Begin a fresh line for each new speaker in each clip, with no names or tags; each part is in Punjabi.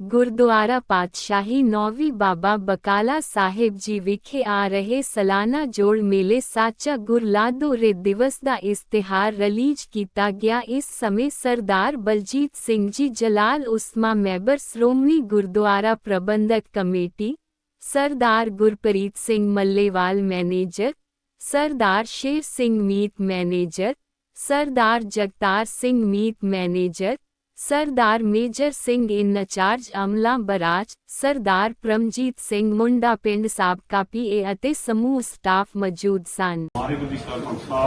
ਗੁਰਦੁਆਰਾ ਪਾਤਸ਼ਾਹੀ ਨੌਵੀਂ ਬਾਬਾ ਬਕਾਲਾ ਸਾਹਿਬ ਜੀ ਵਿਖੇ ਆ ਰਹੇ ਸਾਲਾਨਾ ਜੋੜ ਮੇਲੇ ਸਾਚਾ ਗੁਰਲਾਦੋਰੇ ਦਿਵਸ ਦਾ ਇਸ਼ਤਿਹਾਰ ਰਿਲੀਜ਼ ਕੀਤਾ ਗਿਆ ਇਸ ਸਮੇਂ Sardar Baljeet Singh ji Jalal Usma member Shiromani Gurdwara Parbandhak committee Sardar Gurpreet Singh Mallewal manager Sardar Sher Singh Meet manager Sardar Jagtar Singh Meet manager Sardar Major Singh in charge ਅਮਲਾ ਬਰਾਜ, ਸਰਦਾਰ ਪ੍ਰਮਜੀਤ ਸਿੰਘ ਮੁੰਡਾ ਪਿੰਡ ਸਾਬਕਾ ਪੀਏ ਅਤੇ ਸਮੂਹ ਸਟਾਫ ਮੌਜੂਦ ਸਨ।
ਵਾਹਿਗੁਰੂ ਜੀ ਕਾ ਖਾਲਸਾ,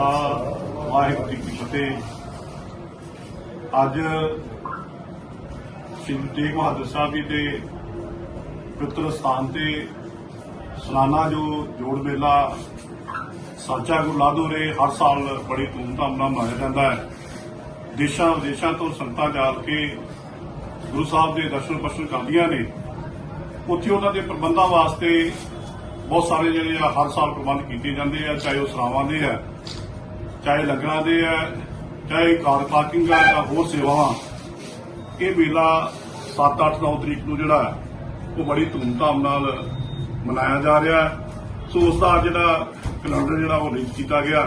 ਵਾਹਿਗੁਰੂ ਜੀ ਕੀ ਫਤਿਹ। ਅੱਜ ਸ਼੍ਰੀ ਤੇਗ ਬਹਾਦਰ ਸਾਹਿਬ ਜੀ ਦੇ ਪਿਤਰ ਸਥਾਨ ਤੇ ਸਾਲਾਨਾ ਜੋ ਜੋੜ ਮੇਲਾ, ਸਾਚਾ ਗੁਰਲਾਦੋਰੇ ਹਰ ਸਾਲ ਬੜੀ ਧੂਮਧਾਮ ਨਾਲ ਮਨਾਇਆ ਜਾਂਦਾ ਹੈ। ਦੇਸ਼ਾਂ ਵਿਦੇਸ਼ਾਂ ਤੋਂ ਸੰਗਤਾਂ ਜਾ ਕੇ ਗੁਰੂ ਸਾਹਿਬ ਦੇ ਦਰਸ਼ਨ ਪਰਸ਼ਨ ਕਰਦੀਆਂ ਨੇ। ਉੱਥੇ ਉਹਨਾਂ ਦੇ ਪ੍ਰਬੰਧਾਂ ਵਾਸਤੇ ਬਹੁਤ ਸਾਰੇ ਜਿਹੜੇ ਆ ਹਰ ਸਾਲ ਪ੍ਰਬੰਧ ਕੀਤੇ ਜਾਂਦੇ ਆ, ਚਾਹੇ ਉਹ ਸਰਾਵਾਂ ਦੇ ਆ, ਚਾਹੇ ਲੰਗਰਾਂ ਦੇ ਆ, ਚਾਹੇ ਕਾਰ ਪਾਰਕਿੰਗ ਦਾ ਜਾਂ ਹੋਰ ਸੇਵਾਵਾਂ। ਇਹ ਮੇਲਾ 7 8 9 ਤਰੀਕ ਨੂੰ ਜਿਹੜਾ ਉਹ ਬੜੀ ਧੂਮਧਾਮ ਨਾਲ ਮਨਾਇਆ ਜਾ ਰਿਹਾ ਸੋ ਉਸ ਦਾ ਜਿਹੜਾ ਕੈਲੰਡਰ ਜਿਹੜਾ ਉਹ ਰਿਲੀਜ਼ ਕੀਤਾ ਗਿਆ।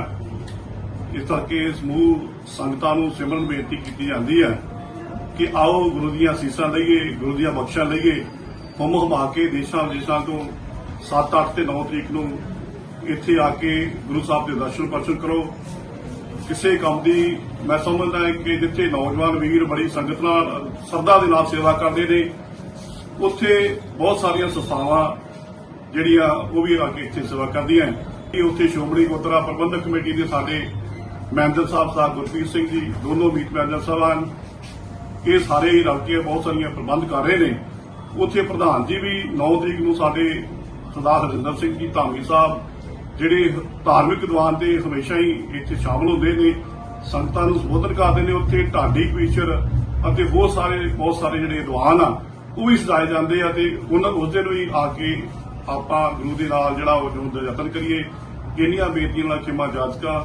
ਇਸ ਕਰਕੇ ਸਮੂਹ ਸੰਗਤਾਂ ਨੂੰ ਸਿਮਰਨ ਬੇਨਤੀ ਕੀਤੀ ਜਾਂਦੀ ਹੈ ਕਿ ਆਓ ਗੁਰੂ ਦੀਆਂ ਅਸੀਸਾਂ ਲਈਏ, ਗੁਰੂ ਦੀਆਂ ਬਖਸ਼ਾਂ ਲਈਏ। ਹੁਮ ਹਮਾ ਕੇ ਦੇਸ਼ਾਂ ਵਿਦੇਸ਼ਾਂ ਤੋਂ 7 8 ਤੇ 9 ਤਰੀਕ ਨੂੰ ਇੱਥੇ ਆ ਕੇ ਗੁਰੂ ਸਾਹਿਬ ਦੇ ਦਰਸ਼ਨ ਪਰਸ਼ਨ ਕਰੋ। ਕਿਸੇ ਕੰਮ ਦੀ ਮੈਂ ਸਮਝਦਾ ਹਾਂ ਕਿ ਜਿੱਥੇ ਨੌਜਵਾਨ ਵੀਰ ਬੜੀ ਸੰਗਤ ਨਾਲ, ਸਰਦਾ ਦੇ ਨਾਲ ਸੇਵਾ ਕਰਦੇ ਨੇ, ਉੱਥੇ ਬਹੁਤ ਸਾਰੀਆਂ ਸੰਸਥਾਵਾਂ ਜਿਹੜੀਆਂ ਉਹ ਵੀ ਆ ਕੇ ਇੱਥੇ ਸੇਵਾ ਕਰਦੀਆਂ ਇਹ ਉੱਥੇ ਸ਼੍ਰੋਮਣੀ ਗੁਰਦੁਆਰਾ ਪ੍ਰਬੰਧਕ ਕਮੇਟੀ ਦੇ ਸਾਡੇ ਮੈਨੇਜਰ ਸਾਹਿਬ ਸਾਹਿਬ ਗੁਰਪ੍ਰੀਤ ਸਿੰਘ ਜੀ, ਦੋਨੋਂ ਮੀਤ ਮੈਨੇਜਰ ਸਾਹਿਬਾਨ ਇਹ ਸਾਰੇ ਹੀ ਰਲ ਕੇ ਬਹੁਤ ਸਾਰੀਆਂ ਪ੍ਰਬੰਧ ਕਰ ਰਹੇ ਨੇ। ਉੱਥੇ ਪ੍ਰਧਾਨ ਜੀ ਵੀ 9 ਤਰੀਕ ਨੂੰ ਸਾਡੇ ਸਰਦਾਰ ਹਰਿੰਦਰ ਸਿੰਘ ਜੀ ਧਾਮੀ ਸਾਹਿਬ, ਜਿਹੜੇ ਧਾਰਮਿਕ ਦੀਵਾਨ ਤੇ ਹਮੇਸ਼ਾ ਹੀ ਇੱਥੇ ਸ਼ਾਮਲ ਹੁੰਦੇ ਨੇ, ਸੰਗਤਾਂ ਨੂੰ ਸੰਬੋਧਨ ਕਰਦੇ ਨੇ ਉੱਥੇ, ਢਾਡੀ ਕਵੀਸ਼ਰ ਅਤੇ ਹੋਰ ਸਾਰੇ, ਬਹੁਤ ਸਾਰੇ ਜਿਹੜੇ ਦੀਵਾਨ ਆ, ਉਹ ਵੀ ਸਜਾਏ ਜਾਂਦੇ ਆ ਤੇ ਉਹਨਾਂ ਉਸ ਦਿਨ ਵੀ ਆ ਕੇ ਆਪਾਂ ਗੁਰੂ ਦੇ ਨਾਲ ਜਿਹੜਾ ਉਹ ਜੁੜਨ ਦਾ ਯਤਨ ਕਰੀਏ, ਇੰਨੀਆਂ ਬੇਨਤੀਆਂ ਨਾਲ ਖਿਮਾ ਜਾਚਕਾ